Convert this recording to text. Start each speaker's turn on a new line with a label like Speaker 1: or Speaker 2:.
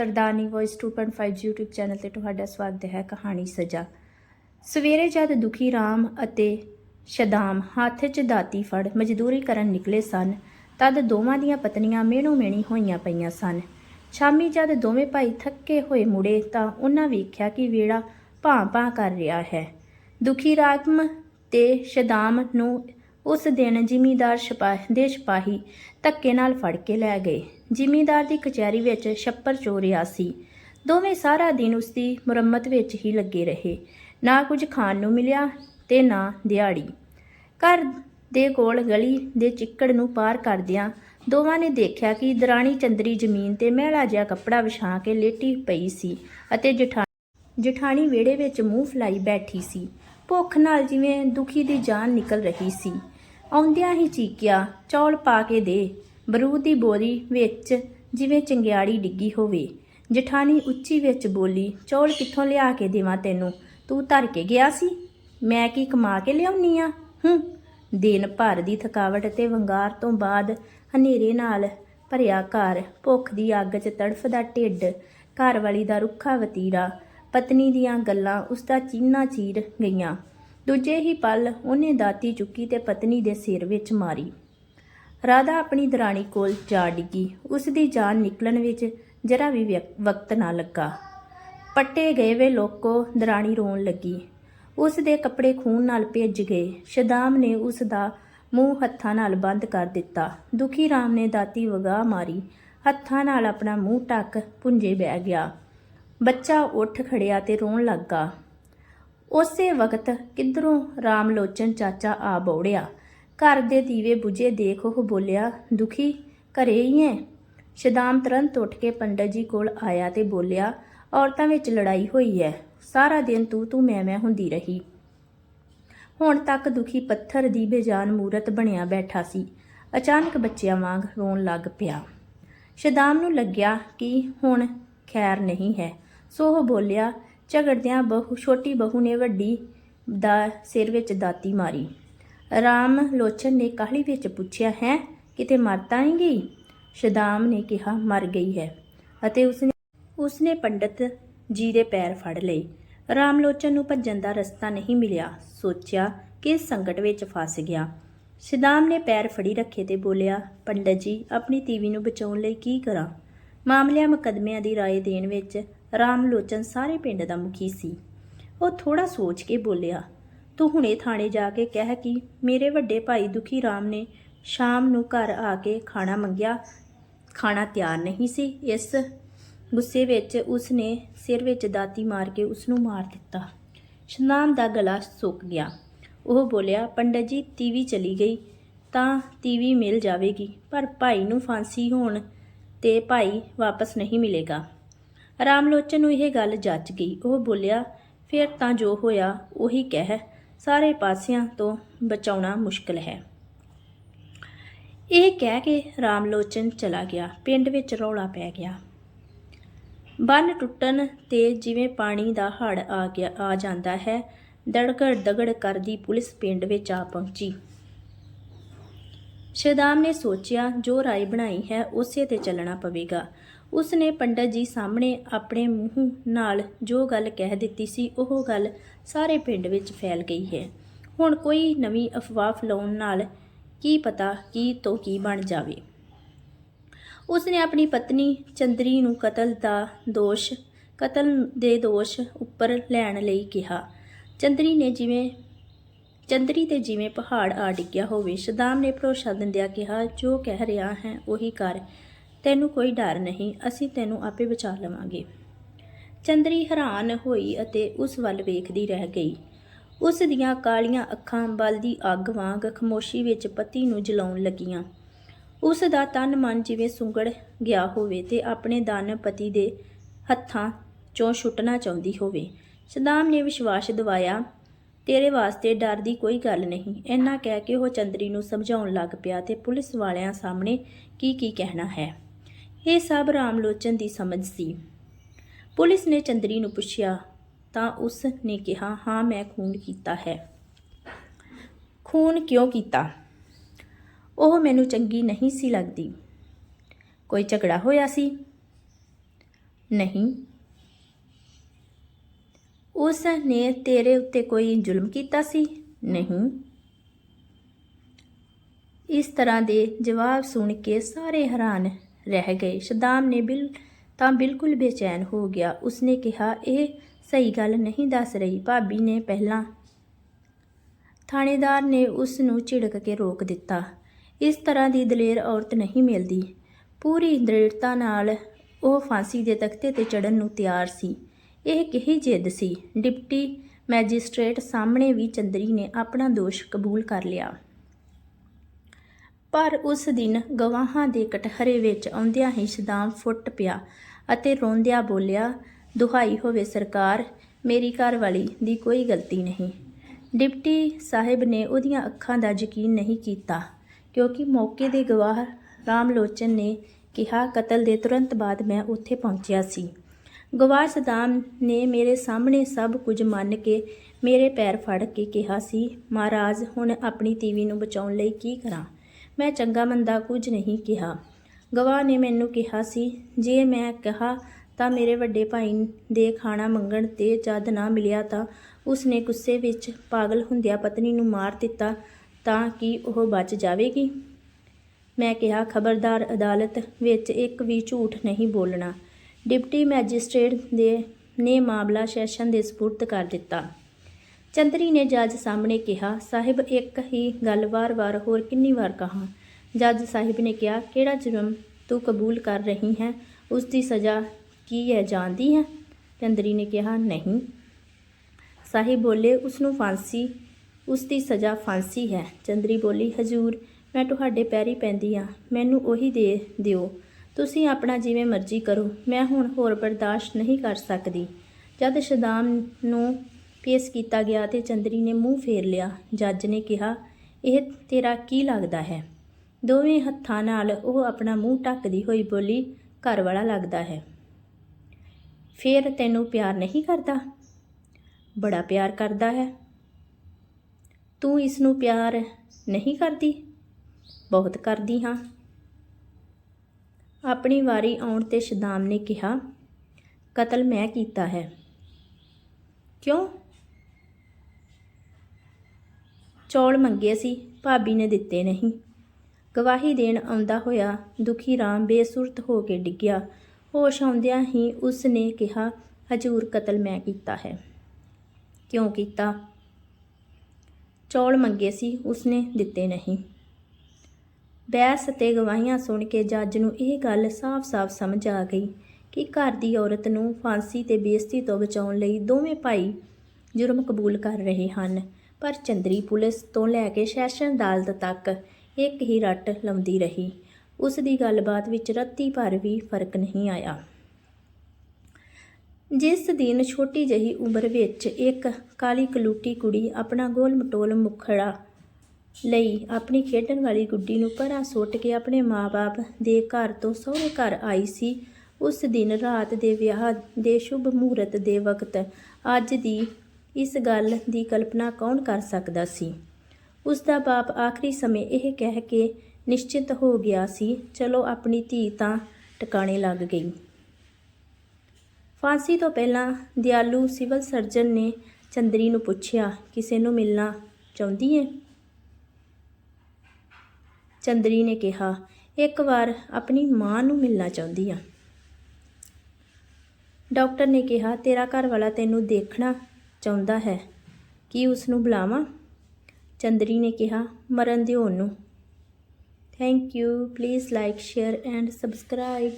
Speaker 1: ਸਰਦਾਰਨੀ voice 2.5 YouTube channel ਤੇ ਤੁਹਾਡਾ ਸਵਾਗਤ ਹੈ ਕਹਾਣੀ ਸਜਾ। ਸਵੇਰੇ ਜਦ ਦੁਖੀ ਰਾਮ ਅਤੇ ਸ਼ਦਾਮ ਹੱਥ 'ਚ ਦਾਤੀ ਫੜ ਮਜ਼ਦੂਰੀ ਕਰਨ ਨਿਕਲੇ ਸਨ, ਤਦ ਦੋਵਾਂ ਦੀਆਂ ਪਤਨੀਆਂ ਮੇਣੋ ਮੇਣੀ ਹੋਈਆਂ ਪਈਆਂ ਸਨ। ਸ਼ਾਮੀ ਜਦ ਦੋਵੇਂ ਭਾਈ ਥੱਕੇ ਹੋਏ ਮੁੜੇ ਤਾਂ ਉਹਨਾਂ ਵੇਖਿਆ ਕਿ ਵੇੜਾ ਭਾਂ-ਭਾਂ ਕਰ ਰਿਹਾ ਹੈ। ਦੁਖੀ ਰਾਮ ਤੇ ਸ਼ਦਾਮ ਨੂੰ ਉਸ ਦਿਨ ਜ਼ਿਮੀਂਦਾਰ ਸਿਪਾਹੀ ਦੇ ਸਿਪਾਹੀ ਧੱਕੇ ਨਾਲ ਫੜ ਕੇ ਲੈ ਗਏ। ਜ਼ਿਮੀਂਦਾਰ ਦੀ ਕਚਹਿਰੀ ਵਿੱਚ ਛੱਪਰ ਚੋ ਰਿਹਾ ਸੀ। ਦੋਵੇਂ ਸਾਰਾ ਦਿਨ ਉਸ ਦੀ ਮੁਰੰਮਤ ਵਿੱਚ ਹੀ ਲੱਗੇ ਰਹੇ। ਨਾ ਕੁਝ ਖਾਣ ਨੂੰ ਮਿਲਿਆ ਤੇ ਨਾ ਦਿਹਾੜੀ। ਘਰ ਦੇ ਕੋਲ ਗਲੀ ਦੇ ਚਿੱਕੜ ਨੂੰ ਪਾਰ ਕਰਦਿਆਂ ਦੋਵਾਂ ਨੇ ਦੇਖਿਆ ਕਿ ਦਰਾਣੀ ਚੰਦਰੀ ਜ਼ਮੀਨ ਤੇ ਮਹਿਲਾ ਜਿਹਾ ਕੱਪੜਾ ਵਿਛਾ ਕੇ ਲੇਟੀ ਪਈ ਸੀ ਅਤੇ ਜਠਾ, ਜਠਾਣੀ ਵਿਹੜੇ ਵਿੱਚ ਮੂੰਹ ਫਲਾਈ ਬੈਠੀ ਸੀ। ਭੁੱਖ ਨਾਲ ਜਿਵੇਂ ਦੁਖੀ ਦੀ ਜਾਨ ਨਿਕਲ ਰਹੀ ਸੀ। ਆਉਂਦਿਆਂ ਹੀ ਚੀਕਿਆ, ਚੌਲ ਪਾ ਕੇ ਦੇ। ਬਰੂਦ ਦੀ ਬੋਰੀ ਵਿੱਚ ਜਿਵੇਂ ਚੰਗਿਆੜੀ ਡਿੱਗੀ ਹੋਵੇ। ਜਠਾਣੀ ਉੱਚੀ ਵਿੱਚ ਬੋਲੀ, ਚੌਲ ਕਿੱਥੋਂ ਲਿਆ ਕੇ ਦੇਵਾਂ ਤੈਨੂੰ? ਤੂੰ ਧਰ ਕੇ ਗਿਆ ਸੀ? ਮੈਂ ਕੀ ਕਮਾ ਕੇ ਲਿਆਉਣੀ ਆ? ਹੂੰ। ਦਿਨ ਭਰ ਦੀ ਥਕਾਵਟ ਤੇ ਵੰਗਾਰ ਤੋਂ ਬਾਅਦ ਹਨੇਰੇ ਨਾਲ ਭਰਿਆ ਘਰ, ਭੁੱਖ ਦੀ ਅੱਗ 'ਚ ਤੜਫਦਾ ਢਿੱਡ, ਘਰ ਵਾਲੀ ਦਾ ਰੁੱਖਾ ਵਤੀਰਾ, ਪਤਨੀ ਦੀਆਂ ਗੱਲਾਂ ਉਸ ਦਾ ਚੀਨਾ ਚੀਰ ਗਈਆਂ। ਦੂਜੇ ਹੀ ਪਲ ਉਹਨੇ ਦਾਤੀ ਚੁੱਕੀ ਤੇ ਪਤਨੀ ਦੇ ਸਿਰ ਵਿੱਚ ਮਾਰੀ। ਰਾਧਾ ਆਪਣੀ ਦਰਾਣੀ ਕੋਲ ਜਾ ਡਿੱਗੀ। ਉਸ ਦੀ ਜਾਨ ਨਿਕਲਣ ਵਿੱਚ ਜਰਾ ਵੀ ਵਿਅਕ- ਵਕਤ ਨਾ ਲੱਗਾ। ਪੱਟੇ ਗਏ ਵੇ ਲੋਕੋ ਦਰਾਣੀ ਰੋਣ ਲੱਗੀ। ਉਸ ਦੇ ਕੱਪੜੇ ਖੂਨ ਨਾਲ ਭਿੱਜ ਗਏ। ਸ਼ਦਾਮ ਨੇ ਉਸ ਦਾ ਮੂੰਹ ਹੱਥਾਂ ਨਾਲ ਬੰਦ ਕਰ ਦਿੱਤਾ। ਦੁਖੀ ਰਾਮ ਨੇ ਦਾਤੀ ਵਗਾ ਮਾਰੀ। ਹੱਥਾਂ ਨਾਲ ਆਪਣਾ ਮੂੰਹ ਟੱਕ ਪੁੰਜੇ ਬਹਿ ਗਿਆ। ਬੱਚਾ ਉੱਠ ਖੜਿਆ ਤੇ ਰੋਣ ਲੱਗਾ। ਉਸੇ ਵਕਤ ਕਿਧਰੋਂ ਰਾਮ ਲੋਚਨ ਚਾਚਾ ਆ ਬੌੜਿਆ? ਘਰ ਦੇ ਦੀਵੇ ਬੁਝੇ ਦੇਖ ਉਹ ਬੋਲਿਆ, ਦੁਖੀ ਘਰੇ ਹੀ ਐ? ਸ਼ਦਾਮ ਤੁਰੰਤ ਉੱਠ ਕੇ ਪੰਡਤ ਜੀ ਕੋਲ ਆਇਆ ਤੇ ਬੋਲਿਆ, ਔਰਤਾਂ ਵਿੱਚ ਲੜਾਈ ਹੋਈ ਐ। ਸਾਰਾ ਦਿਨ ਤੂੰ ਤੂੰ ਮੈਂ ਮੈਂ ਹੁੰਦੀ ਰਹੀ। ਹੁਣ ਤੱਕ ਦੁਖੀ ਪੱਥਰ ਦੀ ਬੇਜਾਨ ਮੂਰਤ ਬਣਿਆ ਬੈਠਾ ਸੀ। ਅਚਾਨਕ ਬੱਚਿਆਂ ਵਾਂਗ ਰੋਣ ਲੱਗ ਪਿਆ। ਸ਼ਦਾਮ ਨੂੰ ਲੱਗਿਆ ਕਿ ਹੁਣ ਖੈਰ ਨਹੀਂ ਹੈ। ਸੋ ਉਹ ਬੋਲਿਆ ਝਗੜਦਿਆਂ ਬਹੁ, ਛੋਟੀ ਬਹੁ ਨੇ ਵੱਡੀ ਦਾ ਸਿਰ ਵਿੱਚ ਦਾਤੀ ਮਾਰੀ। ਰਾਮ ਲੋਚਨ ਨੇ ਕਾਹਲੀ ਵਿੱਚ ਪੁੱਛਿਆ, ਹੈ, ਕਿਤੇ ਮਰ ਤਾਂ ਗਈ? ਸ਼ਦਾਮ ਨੇ ਕਿਹਾ, ਮਰ ਗਈ ਹੈ। ਅਤੇ ਉਸਨੇ ਉਸਨੇ ਪੰਡਤ ਜੀ ਦੇ ਪੈਰ ਫੜ ਲਏ। ਰਾਮ ਲੋਚਨ ਨੂੰ ਭੱਜਣ ਦਾ ਰਸਤਾ ਨਹੀਂ ਮਿਲਿਆ। ਸੋਚਿਆ ਕਿ ਸੰਕਟ ਵਿੱਚ ਫਸ ਗਿਆ। ਸ਼ਦਾਮ ਨੇ ਪੈਰ ਫੜੀ ਰੱਖੇ ਤੇ ਬੋਲਿਆ, ਪੰਡਤ ਜੀ, ਆਪਣੀ ਤੀਵੀ ਨੂੰ ਬਚਾਉਣ ਲਈ ਕੀ ਕਰਾਂ? ਮਾਮਲਿਆਂ ਮੁਕਦਮਿਆਂ ਦੀ ਰਾਏ ਦੇਣ ਵਿੱਚ ਰਾਮ ਲੋਚਨ ਸਾਰੇ ਪਿੰਡ ਦਾ ਮੁਖੀ ਸੀ। ਉਹ ਥੋੜਾ ਸੋਚ ਕੇ ਬੋਲਿਆ, ਤੂੰ ਹੁਣੇ ਥਾਣੇ ਜਾ ਕੇ ਕਹਿ ਕਿ ਮੇਰੇ ਵੱਡੇ ਭਾਈ ਦੁਖੀ ਰਾਮ ਨੇ ਸ਼ਾਮ ਨੂੰ ਘਰ ਆ ਕੇ ਖਾਣਾ ਮੰਗਿਆ, ਖਾਣਾ ਤਿਆਰ ਨਹੀਂ ਸੀ। ਇਸ ਗੁੱਸੇ ਵਿੱਚ ਉਸ ਨੇ ਸਿਰ ਵਿੱਚ ਦਾਤੀ ਮਾਰ ਕੇ ਉਸ ਨੂੰ ਮਾਰ ਦਿੱਤਾ। ਸ਼ਨਾਮ ਦਾ ਗਲਾ ਸੁੱਕ ਗਿਆ। ਉਹ ਬੋਲਿਆ, ਪੰਡਤ ਜੀ, ਤੀਵੀ ਚਲੀ ਗਈ, ਤਾਂ ਤੀਵੀ ਮਿਲ ਜਾਵੇਗੀ, ਪਰ ਭਾਈ ਨੂੰ ਫਾਂਸੀ ਹੋਣ ਤੇ ਭਾਈ ਵਾਪਸ ਨਹੀਂ ਮਿਲੇਗਾ। ਰਾਮਲੋਚਨ ਨੂੰ ਇਹ ਗੱਲ ਜੱਚ ਗਈ। ਉਹ ਬੋਲਿਆ, ਫਿਰ ਤਾਂ ਜੋ ਹੋਇਆ, ਉਹੀ ਕਹਿ, ਸਾਰੇ ਪਾਸਿਆਂ ਤੋਂ ਬਚਾਉਣਾ ਮੁਸ਼ਕਲ ਹੈ। ਇਹ ਕਹਿ ਕੇ ਰਾਮਲੋਚਨ ਚਲਾ ਗਿਆ। ਪਿੰਡ ਵਿੱਚ ਰੌਲਾ ਪੈ ਗਿਆ। ਬੰਨ ਟੁੱਟਣ ਤੇ ਜਿਵੇਂ ਪਾਣੀ ਦਾ ਹੜ ਆ ਗਿਆ, ਆ ਜਾਂਦਾ ਹੈ, ਦੜਗੜ ਦਗੜ ਕਰਦੀ ਪੁਲਿਸ ਪਿੰਡ ਵਿੱਚ ਆ ਪਹੁੰਚੀ। ਸ਼ਦਾਮ ਨੇ ਸੋਚਿਆ, ਜੋ ਰਾਏ ਬਣਾਈ ਹੈ, ਉਸੇ ਤੇ ਚੱਲਣਾ ਪਵੇਗਾ। ਉਸ ਨੇ ਪੰਡਤ ਜੀ ਸਾਹਮਣੇ ਆਪਣੇ ਮੂੰਹ ਨਾਲ ਜੋ ਗੱਲ ਕਹਿ ਦਿੱਤੀ ਸੀ, ਉਹ ਗੱਲ ਸਾਰੇ ਪਿੰਡ ਵਿੱਚ ਫੈਲ ਗਈ ਹੈ। ਹੁਣ ਕੋਈ ਨਵੀਂ ਅਫਵਾਹ ਫੈਲਾਉਣ ਨਾਲ ਕੀ ਪਤਾ ਕੀ ਤੋਂ ਕੀ ਬਣ ਜਾਵੇ। ਉਸ ਨੇ ਆਪਣੀ ਪਤਨੀ ਚੰਦਰੀ ਨੂੰ ਕਤਲ ਦਾ ਦੋਸ਼, ਕਤਲ ਦੇ ਦੋਸ਼ ਉੱਪਰ ਲੈਣ ਲਈ ਕਿਹਾ। ਚੰਦਰੀ ਨੇ ਜਿਵੇਂ, ਚੰਦਰੀ ਤੇ ਜਿਵੇਂ ਪਹਾੜ ਆ ਡਿੱਗਿਆ ਹੋਵੇ, ਸ਼ਦਾਮ ਨੇ ਭਰੋਸਾ ਦਿੰਦਿਆਂ ਕਿਹਾ, ਜੋ ਕਹਿ ਰਿਹਾ ਹੈ, ਉਹੀ ਕਰ। ਤੈਨੂੰ ਕੋਈ ਡਰ ਨਹੀਂ, ਅਸੀਂ ਤੈਨੂੰ ਆਪੇ ਬਚਾ ਲਵਾਂਗੇ। ਚੰਦਰੀ ਹੈਰਾਨ ਹੋਈ ਅਤੇ ਉਸ ਵੱਲ ਵੇਖਦੀ ਰਹਿ ਗਈ। ਉਸ ਦੀਆਂ ਕਾਲੀਆਂ ਅੱਖਾਂ ਬਲਦੀ ਅੱਗ ਵਾਂਗ ਖਮੋਸ਼ੀ ਵਿੱਚ ਪਤੀ ਨੂੰ ਜਲਾਉਣ ਲੱਗੀਆਂ। ਉਸ ਦਾ ਤਨ ਮਨ ਜਿਵੇਂ ਸੁੰਗੜ ਗਿਆ ਹੋਵੇ ਤੇ ਆਪਣੇ ਦਾਨ ਪਤੀ ਦੇ ਹੱਥਾਂ ਚੋਂ ਛੁੱਟਣਾ ਚਾਹੁੰਦੀ ਹੋਵੇ। ਸ਼ਦਾਮ ਨੇ ਵਿਸ਼ਵਾਸ ਦਿਵਾਇਆ, ਤੇਰੇ ਵਾਸਤੇ ਡਰ ਦੀ ਕੋਈ ਗੱਲ ਨਹੀਂ। ਇੰਨਾ ਕਹਿ ਕੇ ਉਹ ਚੰਦਰੀ ਨੂੰ ਸਮਝਾਉਣ ਲੱਗ ਪਿਆ ਤੇ ਪੁਲਿਸ ਵਾਲਿਆਂ ਸਾਹਮਣੇ ਕੀ ਕੀ ਕਹਿਣਾ ਹੈ। ਇਹ ਸਭ ਰਾਮਲੋਚਨ ਦੀ ਸਮਝ ਸੀ। ਪੁਲਿਸ ਨੇ ਚੰਦਰੀ ਨੂੰ ਪੁੱਛਿਆ, ਤਾਂ ਉਸ ਨੇ ਕਿਹਾ, ਹਾਂ, ਮੈਂ ਖੂਨ ਕੀਤਾ ਹੈ। ਖੂਨ ਕਿਉਂ ਕੀਤਾ? ਉਹ ਮੈਨੂੰ ਚੰਗੀ ਨਹੀਂ ਸੀ ਲੱਗਦੀ। ਕੋਈ ਝਗੜਾ ਹੋਇਆ ਸੀ? ਨਹੀਂ। ਉਸ ਨੇ ਤੇਰੇ ਉੱਤੇ ਕੋਈ ਜ਼ੁਲਮ ਕੀਤਾ ਸੀ? ਨਹੀਂ। ਇਸ ਤਰ੍ਹਾਂ ਦੇ ਜਵਾਬ ਸੁਣ ਕੇ ਸਾਰੇ ਹੈਰਾਨ ਰਹਿ ਗਏ। ਸ਼ਦਾਮ ਨੇ ਬਿਲ, ਤਾਂ ਬਿਲਕੁਲ ਬੇਚੈਨ ਹੋ ਗਿਆ। ਉਸਨੇ ਕਿਹਾ, ਇਹ ਸਹੀ ਗੱਲ ਨਹੀਂ ਦੱਸ ਰਹੀ। ਭਾਬੀ ਨੇ ਪਹਿਲਾਂ ਥਾਣੇਦਾਰ ਨੇ ਉਸ ਨੂੰ ਝਿੜਕ ਕੇ ਰੋਕ ਦਿੱਤਾ। ਇਸ ਤਰ੍ਹਾਂ ਦੀ ਦਲੇਰ ਔਰਤ ਨਹੀਂ ਮਿਲਦੀ। ਪੂਰੀ ਦ੍ਰਿੜਤਾ ਨਾਲ ਉਹ ਫਾਂਸੀ ਦੇ ਤਖਤੇ ਤੇ ਚੜਨ ਨੂੰ ਤਿਆਰ ਸੀ। ਇਹ ਕਿਹੀ ਜਿੱਦ ਸੀ? ਡਿਪਟੀ ਮੈਜਿਸਟ੍ਰੇਟ ਸਾਹਮਣੇ ਵੀ ਚੰਦਰੀ ਨੇ ਆਪਣਾ ਦੋਸ਼ ਕਬੂਲ ਕਰ ਲਿਆ। ਪਰ ਉਸ ਦਿਨ ਗਵਾਹਾਂ ਦੇ ਕਟਹਰੇ ਵਿੱਚ ਆਉਂਦਿਆਂ ਹੀ ਸ਼ਦਾਮ ਫੁੱਟ ਪਿਆ ਅਤੇ ਰੋਂਦਿਆਂ ਬੋਲਿਆ, ਦੁਹਾਈ ਹੋਵੇ ਸਰਕਾਰ, ਮੇਰੀ ਘਰਵਾਲੀ ਦੀ ਕੋਈ ਗਲਤੀ ਨਹੀਂ। ਡਿਪਟੀ ਸਾਹਿਬ ਨੇ ਉਹਦੀਆਂ ਅੱਖਾਂ ਦਾ ਯਕੀਨ ਨਹੀਂ ਕੀਤਾ, ਕਿਉਂਕਿ ਮੌਕੇ ਦੇ ਗਵਾਹ ਰਾਮਲੋਚਨ ਨੇ ਕਿਹਾ, ਕਤਲ ਦੇ ਤੁਰੰਤ ਬਾਅਦ ਮੈਂ ਉੱਥੇ ਪਹੁੰਚਿਆ ਸੀ। ਗਵਾਹ ਸਦਾਮ ਨੇ ਮੇਰੇ ਸਾਹਮਣੇ ਸਭ ਕੁਝ ਮੰਨ ਕੇ ਮੇਰੇ ਪੈਰ ਫੜ ਕੇ ਕਿਹਾ ਸੀ, ਮਹਾਰਾਜ, ਹੁਣ ਆਪਣੀ ਤੀਵੀ ਨੂੰ ਬਚਾਉਣ ਲਈ ਕੀ ਕਰਾਂ? ਮੈਂ ਚੰਗਾ ਮੰਦਾ ਕੁਝ ਨਹੀਂ ਕਿਹਾ। ਗਵਾਹ ਨੇ ਮੈਨੂੰ ਕਿਹਾ ਸੀ, ਜੇ ਮੈਂ ਕਿਹਾ ਤਾਂ ਮੇਰੇ ਵੱਡੇ ਭਾਈ ਦੇ ਖਾਣਾ ਮੰਗਣ ਤੇ ਜਦ ਨਾ ਮਿਲਿਆ ਤਾਂ ਉਸਨੇ ਗੁੱਸੇ ਵਿੱਚ ਪਾਗਲ ਹੁੰਦਿਆਂ ਪਤਨੀ ਨੂੰ ਮਾਰ ਦਿੱਤਾ ਤਾਂ ਕਿ ਉਹ ਬਚ ਜਾਵੇਗੀ? ਮੈਂ ਕਿਹਾ, ਖਬਰਦਾਰ ਅਦਾਲਤ ਵਿੱਚ ਇੱਕ ਵੀ ਝੂਠ ਨਹੀਂ ਬੋਲਣਾ। ਡਿਪਟੀ ਮੈਜਿਸਟ੍ਰੇਟ ਦੇ ਨੇ ਮਾਮਲਾ ਸੈਸ਼ਨ ਦੇ ਸਪੁਰਦ ਕਰ ਦਿੱਤਾ। ਚੰਦਰੀ ਨੇ ਜੱਜ ਸਾਹਮਣੇ ਕਿਹਾ, ਸਾਹਿਬ, ਇੱਕ ਹੀ ਗੱਲ ਵਾਰ-ਵਾਰ ਹੋਰ ਕਿੰਨੀ ਵਾਰ ਕਹਾਂ? ਜੱਜ ਸਾਹਿਬ ਨੇ ਕਿਹਾ, ਕਿਹੜਾ ਜੁਰਮ ਤੂੰ ਕਬੂਲ ਕਰ ਰਹੀ ਹੈ? ਉਸ ਦੀ ਸਜ਼ਾ ਕੀ ਹੈ? ਜਾਣਦੀ ਹੈ? ਚੰਦਰੀ ਨੇ ਕਿਹਾ, ਨਹੀਂ। ਸਾਹਿਬ ਬੋਲੇ, ਉਸ ਨੂੰ ਫਾਂਸੀ, ਉਸ ਦੀ ਸਜ਼ਾ ਫਾਂਸੀ ਹੈ। ਚੰਦਰੀ ਬੋਲੀ, ਹਜੂਰ, ਮੈਂ ਤੁਹਾਡੇ ਪੈਰੀ ਪੈਂਦੀ ਆ ਮੈਨੂੰ ਉਹੀ ਦੇ ਦਿਓ। ਤੁਸੀਂ ਆਪਣਾ ਜਿਵੇਂ ਮਰਜ਼ੀ ਕਰੋ। ਮੈਂ ਹੁਣ ਹੋਰ ਬਰਦਾਸ਼ਤ ਨਹੀਂ ਕਰ ਸਕਦੀ। ਜਦ ਸ਼ਦਾਮ ਨੂੰ ਪੇਸ਼ ਕੀਤਾ ਗਿਆ ਤੇ ਚੰਦਰੀ ਨੇ ਮੂੰਹ ਫੇਰ ਲਿਆ। ਜੱਜ ਨੇ ਕਿਹਾ, ਇਹ ਤੇਰਾ ਕੀ ਲੱਗਦਾ ਹੈ? ਦੋਵੇਂ ਹੱਥਾਂ ਨਾਲ ਉਹ ਆਪਣਾ ਮੂੰਹ ਢੱਕਦੀ ਹੋਈ ਬੋਲੀ, ਘਰ ਵਾਲਾ ਲੱਗਦਾ ਹੈ। ਫੇਰ ਤੈਨੂੰ ਪਿਆਰ ਨਹੀਂ ਕਰਦਾ? ਬੜਾ ਪਿਆਰ ਕਰਦਾ ਹੈ। ਤੂੰ ਇਸ ਨੂੰ ਪਿਆਰ ਨਹੀਂ ਕਰਦੀ? ਬਹੁਤ ਕਰਦੀ ਹਾਂ। ਆਪਣੀ ਵਾਰੀ ਆਉਣ ਤੇ ਸ਼ਦਾਮ ਨੇ ਕਿਹਾ, ਕਤਲ ਮੈਂ ਕੀਤਾ ਹੈ। ਕਿਉਂ? ਚੌਲ ਮੰਗੇ ਸੀ, ਭਾਬੀ ਨੇ ਦਿੱਤੇ ਨਹੀਂ। ਗਵਾਹੀ ਦੇਣ ਆਉਂਦਾ ਹੋਇਆ ਦੁਖੀ ਰਾਮ ਬੇਸੁਰਤ ਹੋ ਕੇ ਡਿੱਗਿਆ। ਹੋਸ਼ ਆਉਂਦਿਆਂ ਹੀ ਉਸ ਨੇ ਕਿਹਾ, ਹਜੂਰ ਕਤਲ ਮੈਂ ਕੀਤਾ ਹੈ। ਕਿਉਂ ਕੀਤਾ? ਚੌਲ ਮੰਗੇ ਸੀ ਉਸਨੇ ਦਿੱਤੇ ਨਹੀਂ। ਬਹਿਸ ਤੇ ਗਵਾਹੀਆਂ ਸੁਣ ਕੇ ਜੱਜ ਨੂੰ ਇਹ ਗੱਲ ਸਾਫ਼-ਸਾਫ਼ ਸਮਝ ਆ ਗਈ ਕਿ ਘਰ ਦੀ ਔਰਤ ਨੂੰ ਫਾਂਸੀ ਤੇ ਬੇਇੱਜ਼ਤੀ ਤੋਂ ਬਚਾਉਣ ਲਈ ਦੋਵੇਂ ਭਾਈ ਜੁਰਮ ਕਬੂਲ ਕਰ ਰਹੇ ਹਨ। ਪਰ ਚੰਦਰੀ ਪੁਲਿਸ ਤੋਂ ਲੈ ਕੇ ਸੈਸ਼ਨ ਅਦਾਲਤ ਤੱਕ ਇੱਕ ਹੀ ਰੱਟ ਲਾਉਂਦੀ ਰਹੀ। ਉਸ ਦੀ ਗੱਲਬਾਤ ਵਿੱਚ ਰੱਤੀ ਭਰ ਵੀ ਫ਼ਰਕ ਨਹੀਂ ਆਇਆ। ਜਿਸ ਦਿਨ ਛੋਟੀ ਜਹੀ ਉਮਰ ਵਿੱਚ ਇੱਕ ਕਾਲੀ ਕਲੂਟੀ ਕੁੜੀ ਆਪਣਾ ਗੋਲ ਮਟੋਲ ਮੁਖੜਾ ਲਈ ਆਪਣੀ ਖੇਡਣ ਵਾਲੀ ਗੁੱਡੀ ਨੂੰ ਘਰਾਂ ਸੁੱਟ ਕੇ ਆਪਣੇ ਮਾਪੇ ਦੇ ਘਰ ਤੋਂ ਸਹੁਰੇ ਘਰ ਆਈ ਸੀ, ਉਸ ਦਿਨ ਰਾਤ ਦੇ ਵਿਆਹ ਦੇ ਸ਼ੁਭ ਮਹੂਰਤ ਦੇ ਵਕਤ ਅੱਜ ਦੀ ਇਸ ਗੱਲ ਦੀ ਕਲਪਨਾ ਕੌਣ ਕਰ ਸਕਦਾ ਸੀ? ਉਸ ਦਾ ਬਾਪ ਆਖਰੀ ਸਮੇਂ ਇਹ ਕਹਿ ਕੇ ਨਿਸ਼ਚਿਤ ਹੋ ਗਿਆ ਸੀ, ਚਲੋ ਆਪਣੀ ਧੀ ਤਾਂ ਟਿਕਾਣੇ ਲੱਗ ਗਈ। ਫਾਂਸੀ ਤੋਂ ਪਹਿਲਾਂ ਦਿਆਲੂ ਸਿਵਲ ਸਰਜਨ ਨੇ ਚੰਦਰੀ ਨੂੰ ਪੁੱਛਿਆ, ਕਿਸੇ ਨੂੰ ਮਿਲਣਾ ਚਾਹੁੰਦੀ ਹੈ ਚੰਦਰੀ ਨੇ ਕਿਹਾ, ਇੱਕ ਵਾਰ ਆਪਣੀ ਮਾਂ ਨੂੰ ਮਿਲਣਾ ਚਾਹੁੰਦੀ ਆ। ਡਾਕਟਰ ਨੇ ਕਿਹਾ, ਤੇਰਾ ਘਰ ਵਾਲਾ ਤੈਨੂੰ ਦੇਖਣਾ ਚਾਹੁੰਦਾ ਹੈ। ਕੀ ਉਸ ਨੂੰ ਬੁਲਾਵਾਂ? ਚੰਦਰੀ ਨੇ ਕਿਹਾ, ਮਰਨ ਦਿਓ ਉਹਨੂੰ। Thank you please like share and subscribe